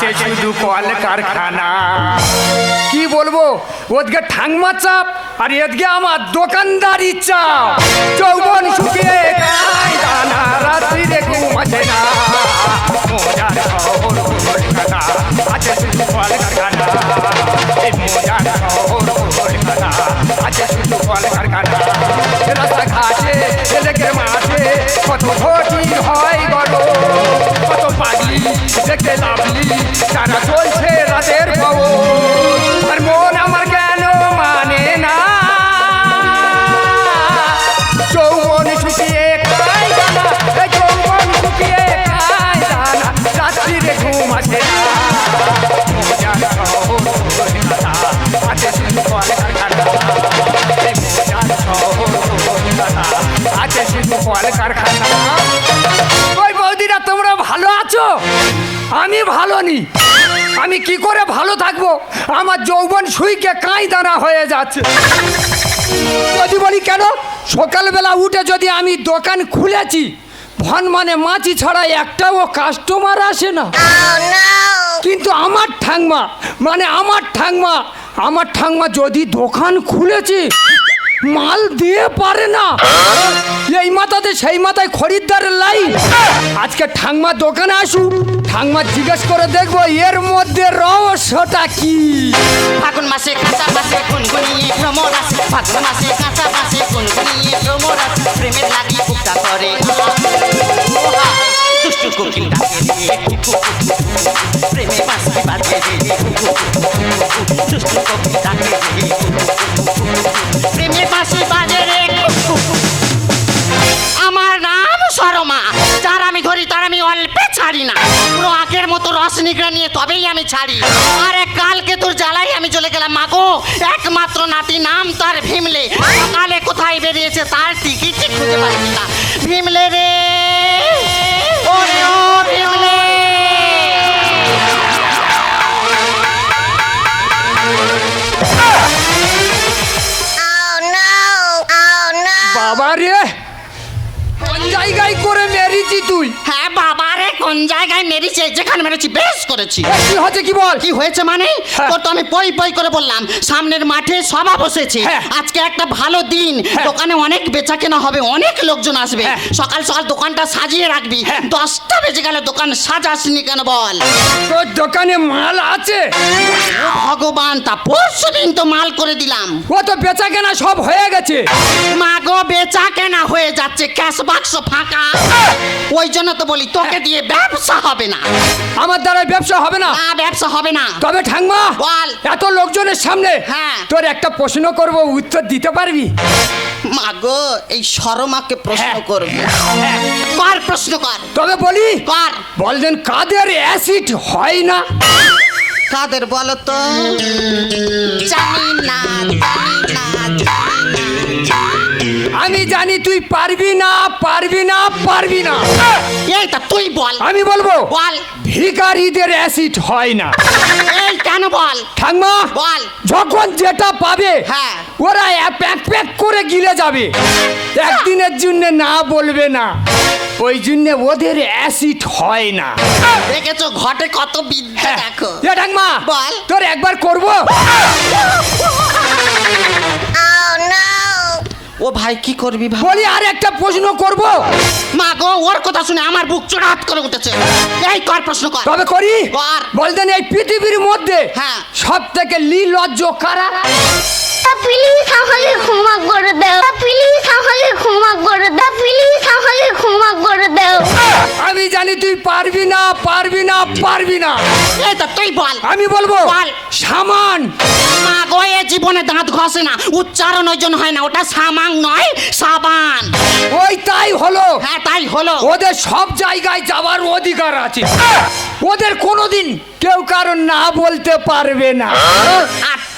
আছে শুধু কলকারখানা কি বলব? ওদিকে ঠাংমা চাপ, আর এদিকে আমার দোকানদারি চাপ। চৌবন শুকিয়ে দানা না। মজার আছে শুধু কলকারখানা এই কলকাতা আছে শুধু কলকারখানা রাস্তাঘাটে, ছেলেকে মাঠে কত ঘটি হয় গড় কত পাগলি দেখে লাভলি, তারা চলছে রাতের খবর আর মন আমার কেন মানে না? দানা হয়ে যাচ্ছে। যদি বলি কেন? সকালবেলা উঠে যদি আমি দোকান খুলেছি ভন মানে মাছি ছাড়া একটাও কাস্টমার আসে না। কিন্তু আমার ঠাংমা মানে আমার ঠাংমা আমার ঠাংমা যদি দোকান খুলেছে, মাল দিয়ে পারে না। এই মাথাতে সেই মাথায় খরিদ্দারের লাইন আজকে ঠাংমা দোকানে আসুক। ঠাংমা জিজ্ঞেস করে দেখব, এর মধ্যে রহস্যটা কি? ফাগুন মাসে কাঁচা পাশে গুনগুনিয়ে ভ্রমর আসে ফাগুন মাসে কাঁচা পাশে গুনগুনিয়ে ভ্রমর আসে প্রেমের লাগি বুকটা করে প্রেমে বাজে প্রেমে বাজে রে। আমার নাম সরমা যার আমি ধরি, তার আমি অল্পে ছাড়ি না। পুরো আগের রস নিগড়ে নিয়ে তবেই আমি ছাড়ি। আর এক কালকে তোর জ্বালাই আমি চলে গেলাম। মাগো, একমাত্র নাতি নাম তার ভীমলে। সকালে কোথায় বেরিয়েছে তার টিকিট খুঁজে পাচ্ছি না। ভীমলে রে কোন জায়গায় মেরেছে যেখানে মেরেছি বেশ করেছি। কি হচ্ছে কি বল? কি হয়েছে মানে? হ্যাঁ। তোর তো আমি পই পই করে বললাম সামনের মাঠে সভা বসেছে। হ্যাঁ। আজকে একটা ভালো দিন। হ্যাঁ। দোকানে অনেক বেচা কেনা হবে অনেক লোকজন আসবে। হ্যাঁ। সকাল সকাল দোকানটা সাজিয়ে রাখবি। হ্যাঁ। দশটা বেজে গেলে দোকান সাজাসনি কেন বল? তোর দোকানে মাল আছে? ভগবান তা পরশু দিন তো মাল করে দিলাম। ও তো বেচা কেনা সব হয়ে গেছে। মাগো বেচা কেনা হয়ে যাচ্ছে ক্যাশ বাক্স ফাঁকা। ওই জন্য তো বলি তোকে দিয়ে ব্যবসা হবে না। আমার দ্বারা ব্যবসা হবে না? না ব্যবসা হবে না। তবে ঠাংমা বল। এত লোকজনের সামনে হ্যাঁ। তোর একটা প্রশ্ন করব উত্তর দিতে পারবি? মাগো এই শরমাকে প্রশ্ন হ্যাঁ। করবে। কর প্রশ্ন কর। তবে বলি কর। বললেন কাদের অ্যাসিড হয় না? কাদের বলো তো জানি না জানি তুই পারবি না পারবি না পারবি না। এই তা তুই বল। আমি বলব বল। ভিকারিদের অ্যাসিড হয় না। এই কেন বল? ঠাংমা বল। যখন যেটা পাবে হ্যাঁ। ওরা প্যাক প্যাক করে গিলে যাবে। একদিনের জন্য না বলবে না ওই জন্য ওদের অ্যাসিড হয় না। দেখেছ ঘটে কত বিদ্যা দেখো। এ ঠাংমা বল। তোর একবার করব? ও ভাই কি করবি ভাই? বলি আর একটা প্রশ্ন করব। মা গো ওর কথা শুনে আমার বুক চড়াত করে উঠেছে। এই কর প্রশ্ন কর। তবে করি? কর। বলতেন এই পৃথিবীর মধ্যে হ্যাঁ। সব থেকে লিলজ্জ কারা? প্লিজ আমাকে ক্ষমা করে দাও। প্লিজ আমাকে ক্ষমা করে দাও। প্লিজ আমাকে ক্ষমা করে দাও। আমি জানি তুই পারবি না পারবি না পারবি না। এই তো তুই বল। আমি বলব বল। সামান। মা গো জীবনে দাঁত ঘষে না। উচ্চারণ ওই জন্য হয় না ওটা সামাং নয় সাবান। ওই তাই হলো। হ্যাঁ তাই হলো। ওদের সব জায়গায় যাওয়ার অধিকার আছে। ওদের কোনোদিন কেউ কারণ না বলতে পারবে না।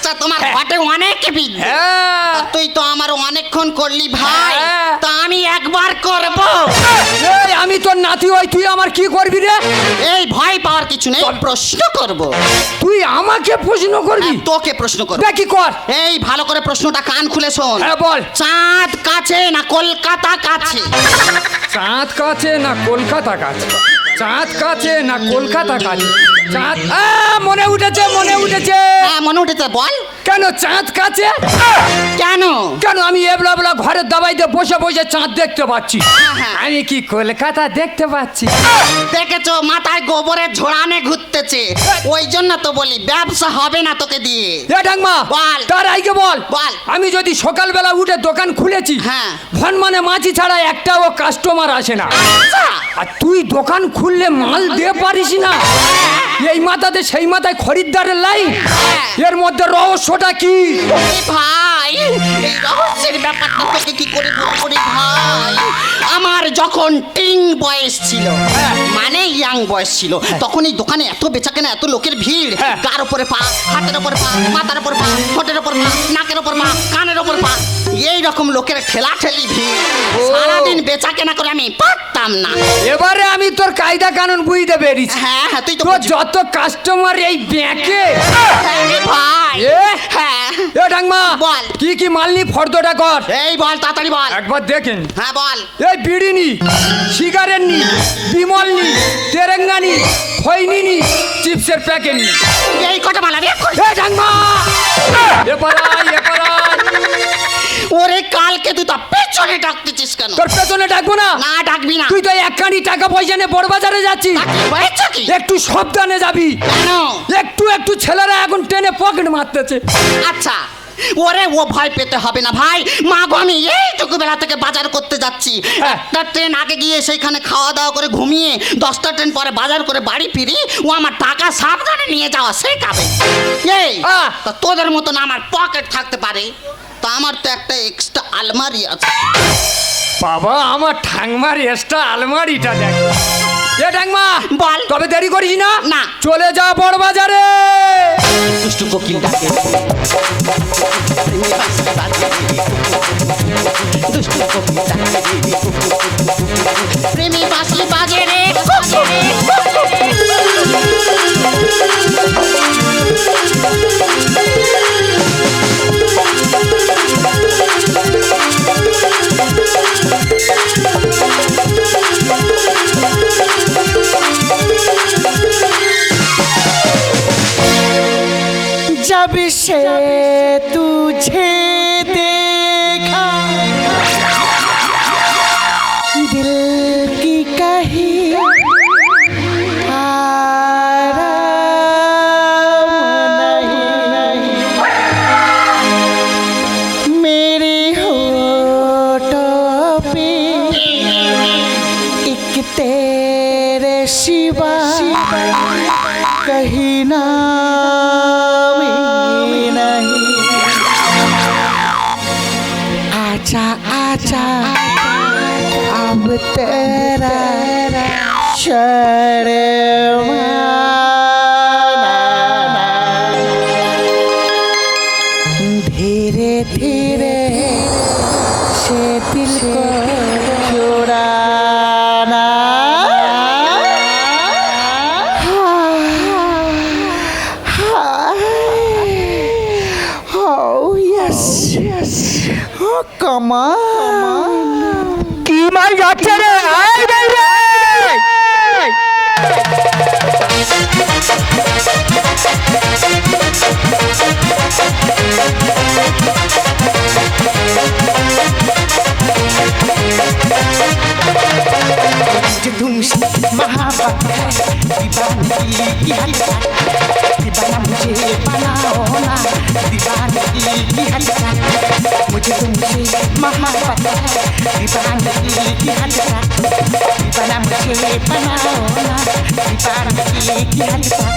আচ্ছা তোমার হ্যাঁ। ঘটে অনেক বিদ্যে হ্যাঁ। তুই তো আমার অনেকক্ষণ করলি ভাই। হ্যাঁ। তা আমি একবার করব। এই আমি তোর নাতি হই তুই আমার কি করবি রে? এই ভয় পাওয়ার কিছু নেই প্রশ্ন করব। তুই আমাকে প্রশ্ন করবি? তোকে প্রশ্ন করব। কি কর? এই ভালো করে প্রশ্নটা কান খুলে শোন। হ্যাঁ বল। চাঁদ কাছে না কলকাতা কাছে? চাঁদ কাছে না কলকাতা কাছে? চাঁদ কাছে না কলকাতা কাছে? চাঁদ মনে উঠেছে মনে উঠেছে। হ্যাঁ মনে উঠেছে বল। কেন চাঁদ কাছে? কেন? কেন আমি এবলা এবলা ঘরের দাবাইতে বসে বসে চাঁদ দেখতে পাচ্ছি? হ্যাঁ। আমি কি কলকাতা দেখতে পাচ্ছি? দেখেছ মাথায় গোবরের ঝোড়ানে ঘুরতেছে। ওই জন্য তো বলি ব্যবসা হবে না তোকে দিয়ে। এ ঢাকমা বল। তার আগে বল। বল। আমি যদি সকালবেলা উঠে দোকান খুলেছি হ্যাঁ। ভন মানে মাছি ছাড়া একটাও কাস্টমার আসে না। আচ্ছা। আর তুই দোকান খুললে মাল দিয়ে পারিস না। এই মাথাতে সেই মাথায় খরিদ্দারের লাইন এর মধ্যে রহস্যটা কি? ভাই রহস্যের ব্যাপারটা তোকে কি করে বলব ভাই? আমার যখন টিং বয়স ছিল মানে ইয়াং বয়স ছিল। তখন এই দোকানে এত বেচাকেনা এত লোকের ভিড়। হ্যাঁ। গার উপরে পা হাতের উপরে পা মাথার উপর পা ঠোঁটের উপর পা নাকের উপর পা কানের উপর পা। এই রকম লোকের ঠেলা ঠেলি ভিড় সারাদিন বেচাকেনা করে আমি পারতাম না। এবারে আমি তোর কায়দা কানুন বুঝতে পেরেছি। হ্যাঁ হ্যাঁ তুই তো তোর যত কাস্টমার এই ব্যাংকে। হ্যাঁ ভাই। হ্যাঁ। এ ঢাকমা বল। কি কি মালনি ফর্দটা কর। এই বল তাড়াতাড়ি বল। একবার দেখেন হ্যাঁ বল। এই বিড়ি নি সিগারেট নি বিমল নি তেরেঙ্গা নি খৈনি নি চিপসের প্যাকেট নি এই কটা মালা রে। এ ঢাকমা এপারাই এপারাই ওরে কালকে তুই তো পেছনে ডাকতেছিস কেন? তোর পেছনে ডাকবো না? না ডাকবি না। তুই তো এক কানি টাকা পয়সা নিয়ে বড় বাজারে যাচ্ছিস একটু সাবধানে যাবি। কেন? একটু একটু ছেলেরা এখন টেনে পকেট মারতেছে। আচ্ছা। ওরে ও ভয় পেতে হবে না ভাই। মা গো আমি এইটুকু বেলা থেকে বাজার করতে যাচ্ছি। হ্যাঁ। একটা ট্রেন আগে গিয়ে সেইখানে খাওয়া দাওয়া করে ঘুমিয়ে দশটা ট্রেন পরে বাজার করে বাড়ি ফিরি ও আমার টাকা সাবধানে নিয়ে যাওয়া শেখাবে। এই। তা তোদের মতন আমার পকেট থাকতে পারে? তা আমার তো একটা এক্সট্রা আলমারি আছে। বাবা আমার ঠাংমার এক্সট্রা আলমারিটা দেখ। এ ট্যাংমা বল। তবে দেরি করিস না? না। চলে যা বড় বাজারে। দুষ্টু কোকিল ডাকে। দুষ্টু কোকিল ডাকে। প্রেমী বাসি বাজে রে বাজে 谁？মা मुझे तुमसे महाबत है दीवानगी की हरकत दीवाना मुझे बनाओ ना दीवानगी की हरकत मुझे तुमसे महाबत है दीवानगी की हरकत दीवाना मुझे बनाओ ना दीवानगी की हरकत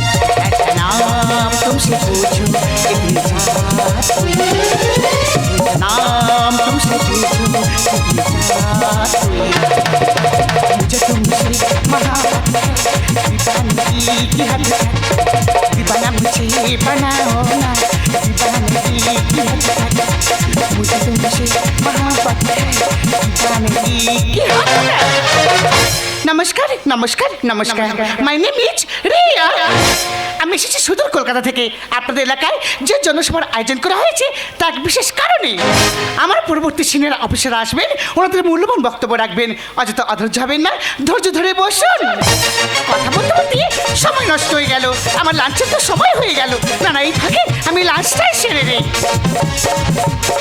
ऐसा नाम तुमसे पूछूँ कितनी जात नाम तुमसे पूछूँ নমস্কার নমস্কার নমস্কার। মাই নেম ইজ রিয়া আমি এসেছি সুদূর কলকাতা থেকে। আপনাদের এলাকায় যে জনসভার আয়োজন করা হয়েছে তার বিশেষ কারণে আমার পরবর্তী সিনিয়র অফিসার আসবেন ওনাদের মূল্যবান বক্তব্য রাখবেন। অযথা অধৈর্য হবেন না ধৈর্য ধরে বসুন। কথা বলতে বলতে সময় নষ্ট হয়ে গেল আমার লাঞ্চের তো সময় হয়ে গেল। না না এই ফাঁকে আমি লাঞ্চটাই সেরে নেই।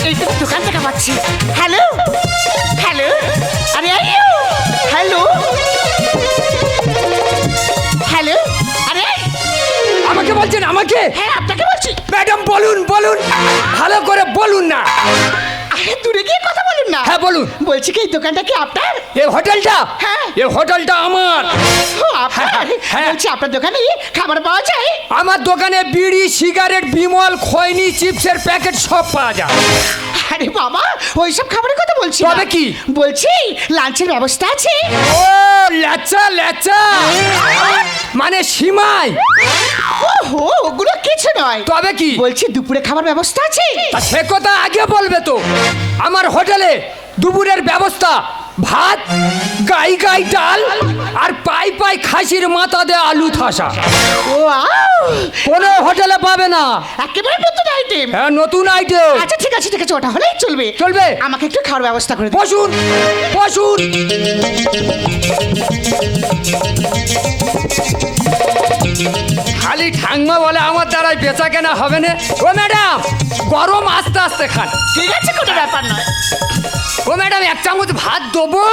এই তো দোকান থেকে পাচ্ছি। হ্যালো? হ্যালো? আরে হ্যালো? হ্যালো? আরে। আমাকে বলছেন আমাকে? হ্যাঁ আপনাকে বলছি। ম্যাডাম বলুন বলুন। ভালো করে বলুন না। আরে দূরে গিয়ে কথা বলুন না। হ্যাঁ বলুন। বলছি কি এই দোকানটা কি আপনার? এই হোটেলটা? হ্যাঁ। এই হোটেলটা আমার। ও আপনার? হ্যাঁ। বলছি আপনার দোকানে খাবার পাওয়া যায়? আমার দোকানে বিড়ি সিগারেট বিমল খৈনি চিপসের প্যাকেট সব পাওয়া যায়। আরে বাবা ওইসব খাবারের কথা বলছি না। তবে কি? বলছি লাঞ্চের ব্যবস্থা আছে। ও লেচা লেচা মানে সীমাই। ওহো ওগুলো কিছু নয়। তবে কি? বলছি দুপুরে খাবার ব্যবস্থা আছে? তা সে কথা আগে বলবে তো। আমার হোটেলে দুপুরের ব্যবস্থা ভাত গাই গাই ডাল আর পাই পাই খাসির মাথা দে আলু থাসা কোনো হোটেলে পাবে না। একেবারে নতুন আইটেম হ্যাঁ নতুন আইটেম আচ্ছা ঠিক আছে ঠিক আছে ওটা হলেই চলবে। চলবে? আমাকে একটু খাওয়ার ব্যবস্থা করে বসুন বসুন। খালি ঠাংমা বলে আমার দ্বারাই বেচা কেনা হবে না। ও ম্যাডাম গরম আস্তে আস্তে খান। ঠিক আছে কোনো ব্যাপার নয়। ও ম্যাডাম এক চামচ ভাত দেবো?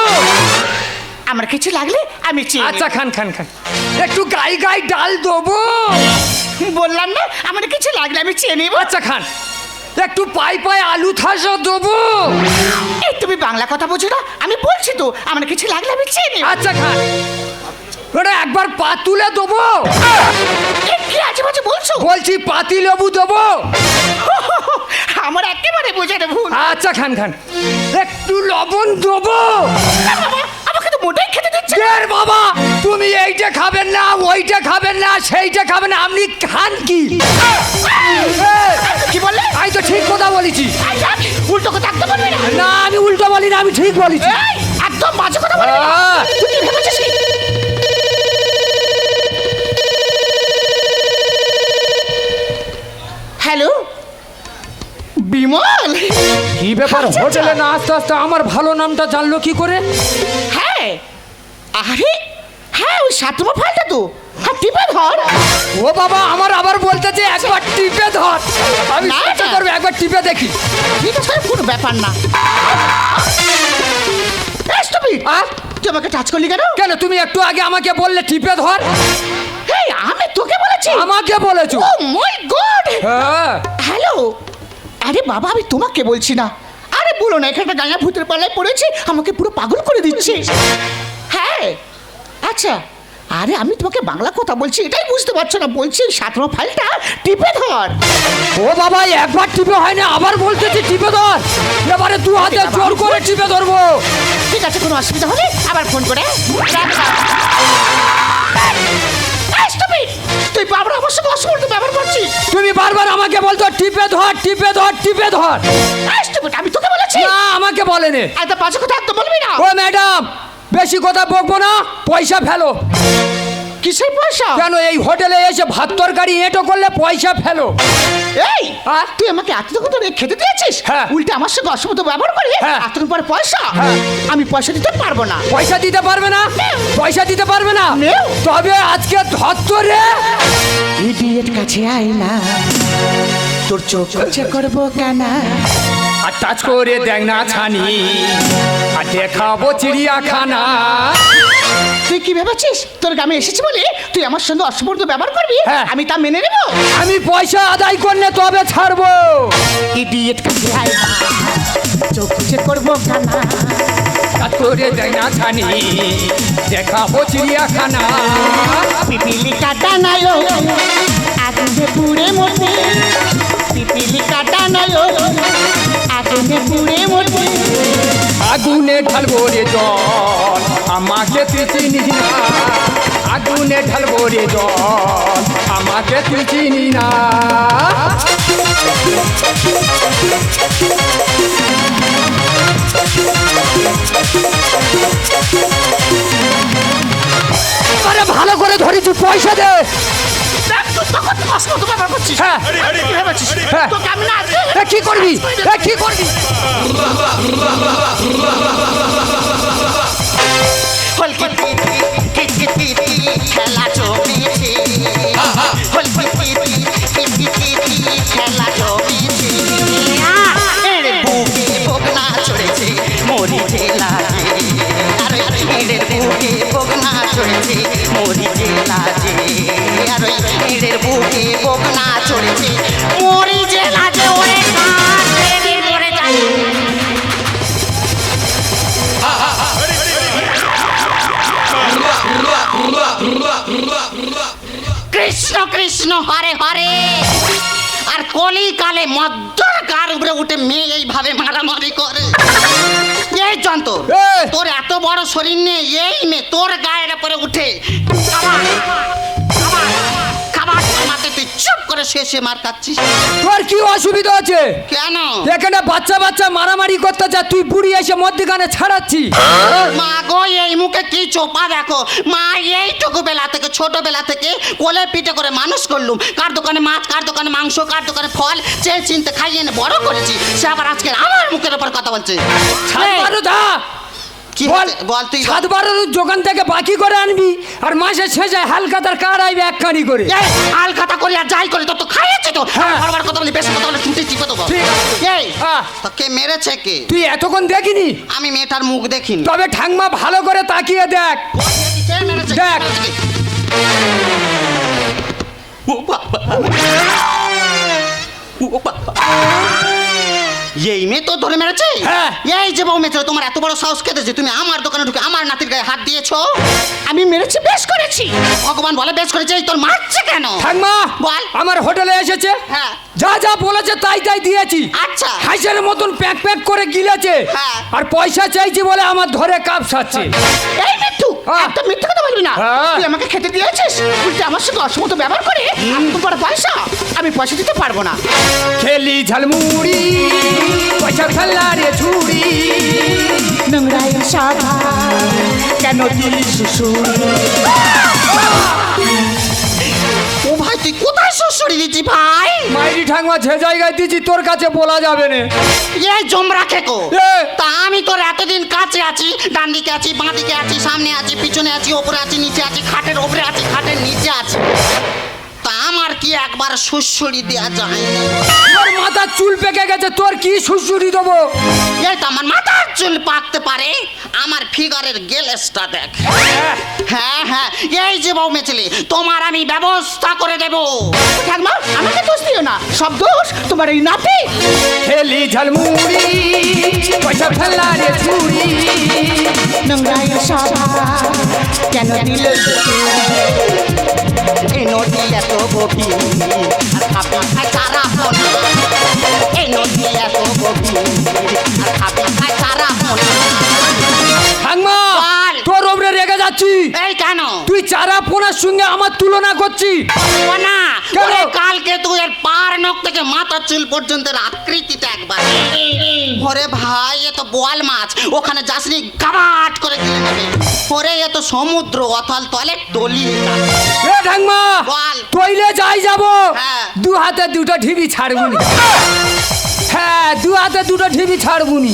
আমার কিছু লাগলে আমি চেয়ে আচ্ছা। খান খান খান। একটু গাই গাই ডাল দেবো? বললাম না আমার কিছু লাগলে আমি চেয়ে নেব। আচ্ছা খান। একটু পাই পাই আলু থাসা দেবো? এই তুমি বাংলা কথা বোঝো না আমি বলছি তো আমার কিছু লাগলে আমি চেয়ে নেব। আচ্ছা খান। ওটা একবার পা তুলে দেবো। কি আছে বাজে বলছো? বলছি পাতি লেবু দেবো। আমার একেবারে বোঝানো ভুল। আচ্ছা খান খান। একটু লবণ দেবো। না, বাবা, আমাকে তো মোটেই খেতে দিচ্ছে না। এর বাবা তুমি এইটা খাবেন না ওইটা খাবেন না সেইটা খাবেন না আপনি খান কি? কি বললে? আমি তো ঠিক কথা বলেছি। উল্টো কথা একদম বলবি না। না আমি উল্টো বলি না আমি ঠিক বলেছি। এই, একদম বাজে কথা বলবি না। আহ। তুই কি ভেবেছিস কি? হ্যালো? বিমল? কি ব্যাপার? আচ্ছা, হোটেলে আচ্ছা। না আস্তে আস্তে আমার ভালো নামটা জানলো কি করে? হ্যাঁ। আরে হ্যাঁ ওই সাতমা ফালটা তো হ্যাঁ টিপে ধর। ও বাবা আমার আবার বলতেছে একবার টিপে ধর। আমি না, চেষ্টা না। করব একবার টিপে দেখি। ঠিক আছে কোনো ব্যাপার না। এই stupid! আর? তুই আমাকে টাচ করলি কেন? কেন? তুমি একটু আগে আমাকে বললে টিপে ধর। হেই আমি তোকে বলেছি। আমাকে বলেছ। ও মাই গড হ্যাঁ। হ্যালো আরে বাবা আমি তোমাকে বলছি না। আরে বলো না এখানে গাঁয়া ভূতের পালায় পড়েছে আমাকে পুরো পাগল করে দিচ্ছে। হ্যাঁ। আচ্ছা। আরে আমি তোমাকে বাংলা কথা বলছি এটাই বুঝতে পারছ না। বলছি সাতমা ফাইলটা টিপে ধর। ও বাবা একবার টিপে হয় না আবার বলতেছি টিপে ধর। এবারে দু হাতে বাবা। জোর করে টিপে ধরবো। ঠিক আছে কোনো অসুবিধা হলে আবার ফোন করে! তুই বাবার আমার সঙ্গে অসুবিধা ব্যবহার করছিস? তুমি বারবার আমাকে বলতো টিপে ধর টিপে ধর টিপে ধর। আমি তোকে বলেছি? না আমাকে বলেনি। এত বাজে কথা একদম বলবি না? ও ম্যাডাম বেশি কথা বকবো না পয়সা ফেলো। কিসের পয়সা? কেন এই হোটেলে এসে ভাত তরকারি এঁটো করলে পয়সা ফেলো। এই আর? তুই আমাকে এতক্ষণ ধরে খেতে দিয়েছিস? হ্যাঁ। উল্টে আমার সঙ্গে অসুবিধা ব্যবহার করে হ্যাঁ। এতক্ষণ পরে পয়সা? হ্যাঁ। আমি পয়সা দিতে পারব না। পয়সা দিতে পারবে না? পয়সা দিতে পারবে না। তবে আজকে ধত্তরে ইডিয়েট কাছে আয় না। তোর চোখ করব কেন? আর টাচ করে দেখ না ছানি। আর দেখাবো চিড়িয়াখানা। তুই কি ভেবেছিস? তোর গ্রামে এসেছি বলে তুই আমার সঙ্গে অসুবিধ ব্যবহার করবি? হ্যাঁ। আমি তা মেনে নেব? আমি পয়সা আদায় করলে তবে ছাড়বো। ইডিয়েট চোখ কাছে করব কেন। টাচ করে দেখ না ছানি। দেখাবো চিড়িয়াখানা। পিপিলি কাটা নাই আগুনে পুড়ে পিপিলি কাটা নাই আগুনে পুড়ে মরবে। আগুনে ঢালবো রে জল আমাকে তুই চিনি না আগুনে ঢালবো রে জল আমাকে তুই চিনি না ভালো করে ধরেছি পয়সা দে। তখন অসমত ব্যবহার করছিস হ্যাঁ। কি ভেবেছিস? হ্যাঁ। তোকে আমি না আজকে এ কি করবি কি করবি খেলা জমেছে খেলা জমেছে এর চড়েছে, মরিচে লাগে আরে এর বুকে বগনা চড়েছে, মরিচে লাগে ওরে কৃষ্ণ কৃষ্ণ, হরে হরে। আর কলি কালে মদ্যর কার উপরে উঠে মেয়ে এইভাবে মারামারি করে? যন্ত্র। তোর এত বড় শরীর নিয়ে এই মেয়ে তোর গায়ের পরে উঠে। আমার খাবার। মাতে করে শেষে মার খাচ্ছিস? তোর কি অসুবিধা আছে কেন? এখানে বাচ্চা বাচ্চা মারামারি করতে যা তুই বুড়ি এসে মধ্যখানে ছাড়াচ্ছি। মা গো এই মুখে কি চোপা দেখো? মা এইটুকু বেলা থেকে ছোটবেলা থেকে কোলে পিঠে করে মানুষ করলুম। কার দোকানে মাছ কার দোকানে মাংস কার দোকানে ফল চেয়ে চিনতে খাইয়ে এনে বড় করেছি। সে আবার আজকে আমার মুখের উপর কথা বলছে। কি বল তুই বারোর দোকান থেকে বাকি করে আনবি আর শেষে হালকাতার কার আইবে একখানি করে? আর যাই করি তো তো খাইয়েছে তো। হ্যাঁ। বারবার কথা বলি বেশি কথা বলে ছুটি চিপে দেবো এই হ্যাঁ। তো কে মেরেছে কে? তুই এতক্ষণ দেখিনি? আমি মেয়েটার মুখ দেখিনি। তবে ঠাংমা ভালো করে তাকিয়ে দেখ। কে মেরেছে? দেখ। ও বাবা। ও বাবা। এই মেয়ে তো ধরে মেরেছে হ্যাঁ। এই যে বউ মেয়েছে তোমার এত বড় সাহস কেটেছে তুমি আমার দোকানে ঢুকে আমার নাতির গায়ে হাত দিয়েছ আমি মেরেছি বেশ করেছি ভগবান বলে বেশ করেছে এই তোর মারছে কেন ঠাংমা বল। আমার হোটেলে এসেছে হ্যাঁ। যা যা বলেছে তাই তাই দিয়েছি। আচ্ছা। হাইসের মতন প্যাক প্যাক করে গিলেছে। হ্যাঁ। আর পয়সা চাইছি বলে আমার ধরে কাপ সাচ্ছে এই মিঠু হ্যাঁ। একটা মিথ্যে কথা বলবি না। হ্যাঁ। তুই আমাকে খেতে দিয়েছিস? উল্টে আমার সঙ্গে অসমত ব্যবহার করে বড় পয়সা আমি পয়সা দিতে পারব না। খেলি ঝালমুড়ি পয়সা ফেললা রে ছুড়ি নোংরাই সাধা কেন দিলি ভাই তুই কোথায় শ্বশুরি দিচ্ছি ভাই? মাইরি ঠাংমা যে জায়গায় দিয়েছি তোর কাছে বলা যাবে না। এই জমরা খেকো। এ। তা আমি তোর এতদিন কাছে আছি ডান দিকে আছি বাঁ দিকে আছি সামনে আছি পিছনে আছি ওপরে আছি নিচে আছি খাটের ওপরে আছি খাটের নিচে আছি। তা আমার কি একবার সুসুড়ি দেওয়া যায়? না তোর মাথার চুল পেকে গেছে তোর কি সুসুরি দেবো? এই তো আমার মাথার চুল পাকতে পারে আমার ফিগারের গেলেসটা দেখ। হ্যাঁ। হ্যাঁ এই যে বউ মেছেলে তোমার আমি ব্যবস্থা করে দেব। ঠাকমা আমাকে দোষ দিও না। সব দোষ তোমার এই নাতি। খেলি ঝালমুড়ি পয়সা ফেললা রে ছুড়ি নোংরাই সাধা কেন দিল এই নদী এত গভীর আর খাপি খায় তারা এই নদী এত গভীর খায় তারা ওপরে রেগে যাচ্ছি। এই কেন? তুই চারা পোনার সঙ্গে আমার তুলনা করছি না। কালকে তুই এর পার নখ থেকে মাথা চুল পর্যন্ত আকৃতিতে একবার। ওরে ভাই এ তো বোয়াল মাছ। ওখানে যাসনি গাবাট করে গিলে নেবে। ওরে এ তো সমুদ্র অথল তলে তলি এ ঠাংমা বল। তৈলে যাই যাব। হ্যাঁ। দু হাতে দুটো ঢিবি ছাড়বুনি। হ্যাঁ দু হাতে দুটো ঢিবি ছাড়বুনি।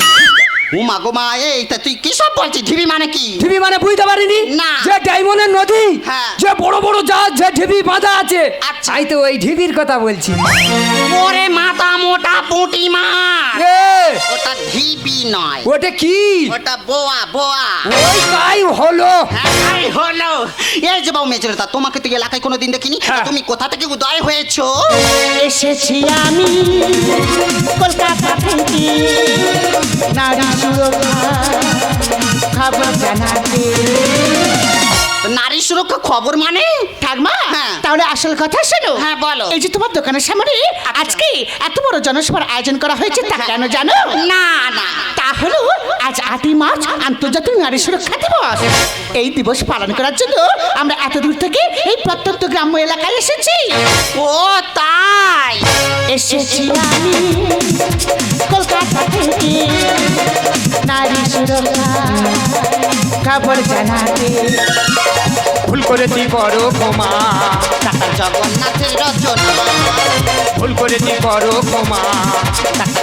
উমা গো মা এই তা তুই কি সব বলছিস? ঢিবি মানে কি? ঢিবি মানে বুঝতে পারিনি? না। যে ডায়মন্ডের নদী হ্যাঁ। যে বড় বড় জাহাজ যে ঢিবি বাঁধা আছে আচ্ছা। তাই তো ওই ঢিবির কথা বলছি। ওরে মাথা মোটা পুঁটি এ! ওটা ঢিবি নয়। ওটা কি? ওটা বোয়া বোয়া। ওই তাই হলো। হ্যাঁ হলো। এই যে বাবু মেজর তা তোমাকে তো এলাকায় কোনোদিন দেখিনি। হ্যাঁ। তুমি কোথা থেকে উদয় হয়েছো? এসেছি আমি কলকাতা থেকে। সুরক্ষা খবর জানাতে নারী সুরক্ষা খবর মানে ঠাকমা? হ্যাঁ। তাহলে আসল কথা শোনো। হ্যাঁ, বলো। এই যে তোমার দোকানের সামনে আজকে এত বড় জনসভার আয়োজন করা হয়েছে তা কেন জানো? না না। তা হলো আজ আটই মার্চ আন্তর্জাতিক নারী সুরক্ষা দিবস। এই দিবস পালন করার জন্য আমরা এত দূর থেকে এই প্রত্যন্ত গ্রাম্য এলাকায় এসেছি। ও তাই? এসেছি আমি কলকাতা থেকে। নারী সুরক্ষা খবর জানাতে। করেছি বড় ক্ষমা। জগন্নাথের রচনা। ভুল করেছি বড় ক্ষমা।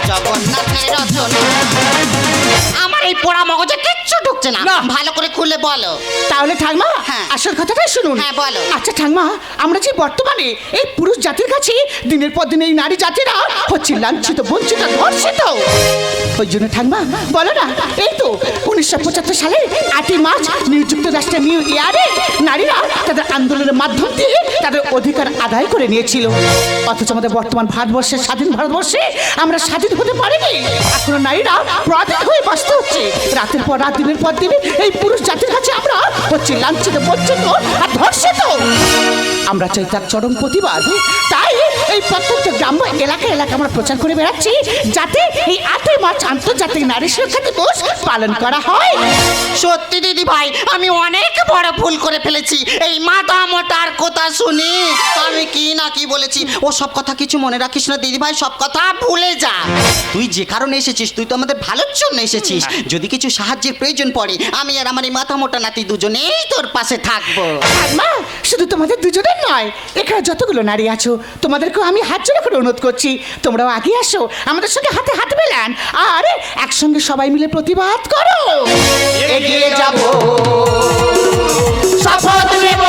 জগন্নাথের রচনা। আমার এই পোড়া মগজে কিচ্ছু ঢুকছে না। না। ভালো করে খুলে বলো। তাহলে ঠাকমা হ্যাঁ। আসল কথাটাই শুনুন। হ্যাঁ, বলো। আচ্ছা ঠাকমা আমরা যে বর্তমানে এই পুরুষ জাতির কাছে দিনের পর দিন এই নারী জাতিরা হচ্ছে লাঞ্ছিত বঞ্চিত ধর্ষিত। ওই জন্য ঠাকমা বলো না এই তো উনিশশো পঁচাত্তর সালে আটই মার্চ নিযুক্ত রাষ্ট্রের নিউ ইয়ারে নারীরা তাদের আন্দোলনের মাধ্যম দিয়ে তাদের অধিকার আদায় করে নিয়েছিল। অথচ আমাদের বর্তমান ভারতবর্ষের স্বাধীন ভারতবর্ষে আমরা স্বাধীন হতে পারিনি। এখনও নারীরা পরাধীন হয়ে বাঁচতে হচ্ছে। রাতের পর রাত, দিনের পর দিন এই পুরুষ জাতির কাছে আমরা হচ্ছে লাঞ্ছিত, বঞ্চিত আর ধর্ষিত। আমরা চাই তার চরম প্রতিবাদ। তাই এই প্রত্যেকটা গ্রাম্য এলাকা এলাকা আমরা প্রচার করে বেড়াচ্ছি যাতে এই আটই মার্চ আন্তর্জাতিক নারী সুরক্ষা দিবস পালন করা হয়। সত্যি দিদি ভাই আমি অনেক বড় ভুল করে ফেলেছি। এই মাথা মোটার কথা শুনি। আমি কি না কি বলেছি? ও সব কথা কিছু মনে রাখিস না দিদি ভাই সব কথা ভুলে যা। তুই যে কারণে এসেছিস তুই তো আমাদের ভালোর জন্য এসেছিস। যদি কিছু সাহায্যের প্রয়োজন পড়ে আমি আর আমার এই মাথা মোটা নাতি দুজনেই তোর পাশে থাকব। মা শুধু তোমাদের দুজনের নয়। এখানে যতগুলো নারী আছো, তোমাদেরকেও আমি হাত জোড়া করে অনুরোধ করছি। তোমরাও আগে আসো, আমাদের সঙ্গে হাতে হাত মেলান। আর, একসঙ্গে সবাই মিলে প্রতিবাদ করো। এগিয়ে যাব নেব।